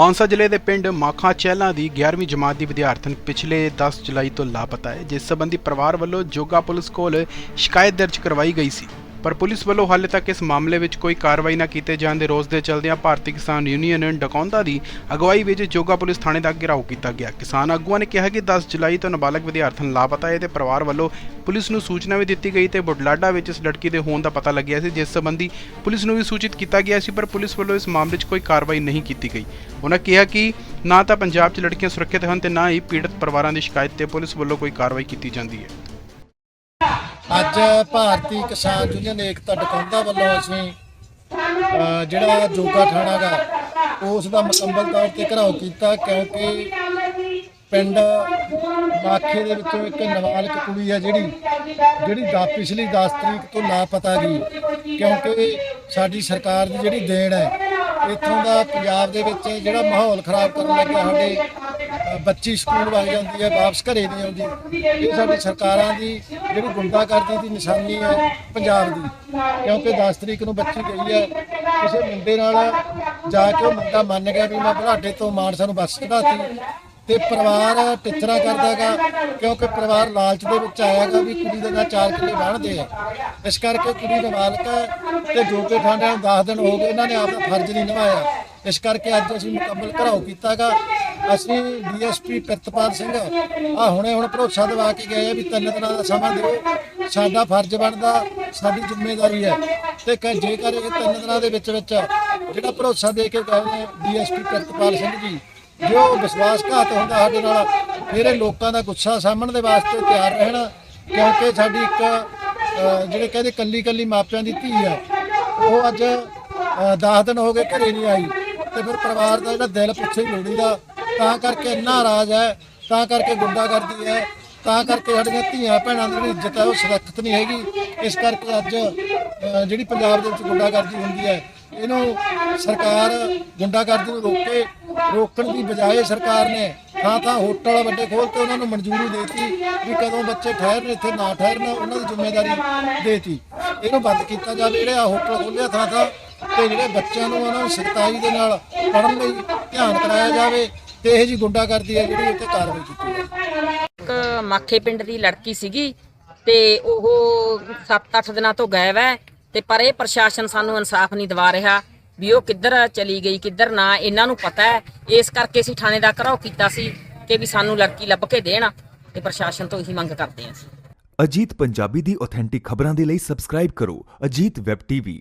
ਮਾਨਸਾ ਜ਼ਿਲ੍ਹੇ ਦੇ ਪਿੰਡ ਮਾਖਾਂ ਚਹਿਲਾਂ ਦੀ 11ਵੀਂ ਜਮਾਤ ਦੀ ਵਿਦਿਆਰਥਣ ਪਿਛਲੇ 10 ਜੁਲਾਈ ਤੋਂ ਲਾਪਤਾ ਹੈ, ਜਿਸ ਸੰਬੰਧੀ ਪਰਿਵਾਰ ਵੱਲੋਂ ਜੋਗਾ ਪੁਲਿਸ ਕੋਲ ਸ਼ਿਕਾਇਤ ਦਰਜ ਕਰਵਾਈ ਗਈ ਸੀ। ਪਰ ਪੁਲਿਸ ਵੱਲੋਂ ਹਾਲੇ ਤੱਕ ਇਸ ਮਾਮਲੇ ਵਿੱਚ ਕੋਈ ਕਾਰਵਾਈ ਨਾ ਕੀਤੇ ਜਾਣ ਦੇ ਰੋਸ ਦੇ ਚਲਦਿਆਂ ਭਾਰਤੀ ਕਿਸਾਨ ਯੂਨੀਅਨ ਡਕੌਂਦਾ ਦੀ ਅਗਵਾਈ ਵਿੱਚ ਜੋਗਾ ਪੁਲਿਸ ਥਾਣੇ ਦਾ ਘਿਰਾਓ ਕੀਤਾ ਗਿਆ। ਕਿਸਾਨ ਆਗੂਆਂ ਨੇ ਕਿਹਾ ਕਿ 10 ਜੁਲਾਈ ਤੋਂ ਨਾਬਾਲਗ ਵਿਦਿਆਰਥਣ ਲਾਪਤਾ ਹੈ ਤੇ ਪਰਿਵਾਰ ਵੱਲੋਂ ਪੁਲਿਸ ਨੂੰ ਸੂਚਨਾ ਵੀ ਦਿੱਤੀ ਗਈ ਤੇ ਬੁਢਲਾਡਾ ਵਿੱਚ ਇਸ ਲੜਕੀ ਦੇ ਹੋਣ ਦਾ ਪਤਾ ਲੱਗਿਆ ਸੀ, ਜਿਸ ਸੰਬੰਧੀ ਪੁਲਿਸ ਨੂੰ ਵੀ ਸੂਚਿਤ ਕੀਤਾ ਗਿਆ ਸੀ, ਪਰ ਪੁਲਿਸ ਵੱਲੋਂ ਇਸ ਮਾਮਲੇ 'ਚ ਕੋਈ ਕਾਰਵਾਈ ਨਹੀਂ ਕੀਤੀ ਗਈ। ਉਹਨਾਂ ਕਿਹਾ ਕਿ ਨਾ ਤਾਂ ਪੰਜਾਬ 'ਚ ਲੜਕੀਆਂ ਸੁਰੱਖਿਅਤ ਹਨ ਤੇ ਨਾ ਹੀ ਪੀੜਤ ਪਰਿਵਾਰਾਂ ਦੀ ਸ਼ਿਕਾਇਤ ਤੇ ਪੁਲਿਸ ਵੱਲੋਂ ਕੋਈ ਕਾਰਵਾਈ ਕੀਤੀ ਜਾਂਦੀ ਹੈ। ਅੱਜ ਭਾਰਤੀ ਕਿਸਾਨ ਯੂਨੀਅਨ ਏਕਤਾ ਡਕੌਂਦਾ ਵੱਲੋਂ ਅਸੀਂ ਜਿਹੜਾ ਜੋਗਾ ਥਾਣਾ ਗਾ, ਉਸ ਦਾ ਮੁਕੰਮਲ ਤੌਰ ਤੇ ਘਰਾਓ ਕੀਤਾ ਕਿਉਂਕਿ ਪਿੰਡ ਮਾਖੇ ਦੇ ਵਿੱਚੋਂ ਇੱਕ ਨਾਬਾਲਗ ਕੁੜੀ ਹੈ ਜਿਹੜੀ ਜਿਹੜੀ ਦਾ ਪਿਛਲੀ 10 ਤਰੀਕ ਤੋਂ ਲਾਪਤਾ ਗਈ। ਕਿਉਂਕਿ ਸਾਡੀ ਸਰਕਾਰ ਦੀ ਜਿਹੜੀ ਦੇਣ ਹੈ ਇੱਥੋਂ ਦਾ ਪੰਜਾਬ ਦੇ ਵਿੱਚ ਜਿਹੜਾ ਮਾਹੌਲ ਖਰਾਬ ਕਰਨ ਲੱਗਿਆ ਸਾਡੇ ਬੱਚੀ ਸਕੂਲ ਵਗ ਜਾਂਦੀ ਹੈ, ਵਾਪਸ ਘਰੇ ਨਹੀਂ ਆਉਂਦੀ। ਇਹ ਸਾਡੀ ਸਰਕਾਰਾਂ ਦੀ ਜਿਹੜੀ ਗੁੰਡਾਗਰਦੀ ਦੀ ਨਿਸ਼ਾਨੀ ਹੈ ਪੰਜਾਬ ਦੀ, ਕਿਉਂਕਿ 10 ਤਰੀਕ ਨੂੰ ਬੱਚੀ ਗਈ ਹੈ, ਕਿਸੇ ਮੁੰਡੇ ਨਾਲ ਜਾ ਕੇ ਉਹ ਮੁੰਡਾ ਮੰਨ ਗਿਆ ਵੀ ਮੈਂ ਬੁਢਾਡੇ ਤੋਂ ਮਾਨਸਾ ਨੂੰ ਬੱਸ ਚੜਾਤੀ ਤੇ ਪਰਿਵਾਰ ਟਿੱਚਰਾ ਕਰਦਾਗਾ, ਕਿਉਂਕਿ ਪਰਿਵਾਰ ਲਾਲਚ ਦੇ ਵਿੱਚ ਆਇਆਗਾ ਵੀ ਕੁੜੀ ਦੇ ਨਾਲ ਚਾਰ ਕਿੱਲੇ ਬਣਦੇ ਆ। ਇਸ ਕਰਕੇ ਕੁੜੀ ਨਾਬਾਲਗ ਹੈ ਤੇ ਜੋ ਕਿ ਠਾਣਿਆਂ ਨੂੰ 10 ਦਿਨ ਹੋ ਗਏ, ਇਹਨਾਂ ਨੇ ਆਪਦਾ ਫਰਜ਼ ਨਹੀਂ ਨਿਭਾਇਆ। ਇਸ ਕਰਕੇ ਅੱਜ ਅਸੀਂ ਮੁਕੰਮਲ ਘਰਾਓ ਕੀਤਾਗਾ। ਅਸੀਂ ਡੀਐਸਪੀ ਪ੍ਰਿਤਪਾਲ ਸਿੰਘ ਆ ਹੁਣੇ ਹੁਣ ਭਰੋਸਾ ਦਿਵਾ ਕੇ ਗਏ ਆ ਵੀ ਤਿੰਨ ਦਿਨਾਂ ਦਾ ਸਮਾਂ ਦਿਓ। ਸਾਡਾ ਫਰਜ਼ ਬਣਦਾ, ਸਾਡੀ ਜ਼ਿੰਮੇਵਾਰੀ ਹੈ। ਤੇ ਕਿ, ਜੇਕਰ ਇਹ ਤਿੰਨ ਦਿਨਾਂ ਦੇ ਵਿੱਚ ਵਿੱਚ ਜਿਹੜਾ ਭਰੋਸਾ ਦੇ ਕੇ ਗਏ ਨੇ ਡੀਐਸਪੀ ਪ੍ਰਿਤਪਾਲ ਸਿੰਘ ਜੀ ਜੋ ਵਿਸ਼ਵਾਸਘਾਤ ਹੁੰਦਾ ਸਾਡੇ ਨਾਲ, ਫਿਰ ਇਹ ਲੋਕਾਂ ਦਾ ਗੁੱਸਾ ਸਾਂਭਣ ਦੇ ਵਾਸਤੇ ਤਿਆਰ ਰਹਿਣ, ਕਿਉਂਕਿ ਸਾਡੀ ਇੱਕ ਜਿਹੜੇ ਕਹਿੰਦੇ ਕੱਲੀ ਕੱਲੀ ਮਾਪਿਆਂ ਦੀ ਧੀ ਆ, ਉਹ ਅੱਜ 10 ਦਿਨ ਹੋ ਗਏ ਘਰੇ ਨਹੀਂ ਆਈ, ਤੇ ਫਿਰ ਪਰਿਵਾਰ ਦਾ ਜਿਹੜਾ ਦਿਲ ਪਿੱਛੇ ਹੀ ਲੋੜੀਦਾ, ਤਾਂ ਕਰਕੇ ਇੰਨਾ ਰਾਜ ਹੈ, ਤਾਂ ਕਰਕੇ ਗੁੰਡਾਗਰਦੀ ਹੈ, ਤਾਂ ਕਰਕੇ ਸਾਡੀਆਂ ਧੀਆਂ ਭੈਣਾਂ ਦੀ ਜਿਹੜੀ ਇੱਜ਼ਤ ਹੈ, ਉਹ ਸੁਰੱਖਿਅਤ ਨਹੀਂ ਹੈਗੀ, ਇਸ ਕਰਕੇ ਅੱਜ ਜਿਹੜੀ ਪੰਜਾਬ ਦੇ ਵਿੱਚ ਗੁੰਡਾਗਰਦੀ ਹੁੰਦੀ ਹੈ, ਇਹਨੂੰ ਸਰਕਾਰ ਗੁੰਡਾਗਰਦੀ ਨੂੰ ਰੋਕੇ ਰੋਕਣ ਦੀ ਬਜਾਏ ਸਰਕਾਰ ਨੇ ਥਾਂ ਥਾਂ ਹੋਟਲ ਵੱਡੇ ਖੋਲ ਕੇ ਉਹਨਾਂ ਨੂੰ ਮਨਜ਼ੂਰੀ ਦੇਤੀ ਵੀ ਕਦੋਂ ਬੱਚੇ ਠਹਿਰਨ, ਇੱਥੇ ਨਾ ਠਹਿਰਨ, ਉਹਨਾਂ ਦੀ ਜ਼ਿੰਮੇਵਾਰੀ ਦੇਤੀ। ਇਹਨੂੰ ਬੰਦ ਕੀਤਾ ਜਾਵੇ, ਜਿਹੜੇ ਆ ਹੋਟਲ ਖੋਲਿਆ ਥਾਂ ਥਾਂ ਤੇ ਜਿਹੜੇ ਬੱਚਿਆਂ ਨੂੰ ਉਹਨਾਂ ਨੂੰ ਸਖਤਾਈ ਦੇ ਨਾਲ ਪੜ੍ਹਨ ਲਈ ਧਿਆਨ ਕਰਾਇਆ ਜਾਵੇ ਤੇ ਇਹ ਜੀ ਗੁੰਡਾਗਰਦੀ ਹੈ ਜਿਹੜੀ ਉੱਤੇ ਕਾਰਵਾਈ ਕੀਤੀ ਜਾਵੇ। ਇੱਕ ਮਾਖੇ ਪਿੰਡ ਦੀ ਲੜਕੀ ਸੀਗੀ ਤੇ ਉਹ 7-8 ਦਿਨਾਂ ਤੋਂ ਗਾਇਬ ਹੈ ਤੇ ਪਰ ਇਹ ਪ੍ਰਸ਼ਾਸਨ ਸਾਨੂੰ ਇਨਸਾਫ ਨਹੀਂ ਦਿਵਾ ਰਿਹਾ। ਵੀ ਉਹ ਕਿੱਧਰ ਚਲੀ ਗਈ, ਕਿੱਧਰ ਨਾ, ਇਹਨਾਂ ਨੂੰ ਪਤਾ ਹੈ। ਇਸ ਕਰਕੇ ਅਸੀਂ ਥਾਣੇ ਦਾ ਘਰਾਓ ਕੀਤਾ ਸੀ ਕਿ ਵੀ ਸਾਨੂੰ ਲੜਕੀ ਲੱਭ ਕੇ ਦੇਣ ਤੇ ਪ੍ਰਸ਼ਾਸਨ ਤੋਂ ਇਹੀ ਮੰਗ ਕਰਦੇ ਹਾਂ ਅਸੀਂ। ਅਜੀਤ ਪੰਜਾਬੀ ਦੀ ਆਥੈਂਟਿਕ ਖਬਰਾਂ ਦੇ ਲਈ ਸਬਸਕ੍ਰਾਈਬ ਕਰੋ। Ajit web TV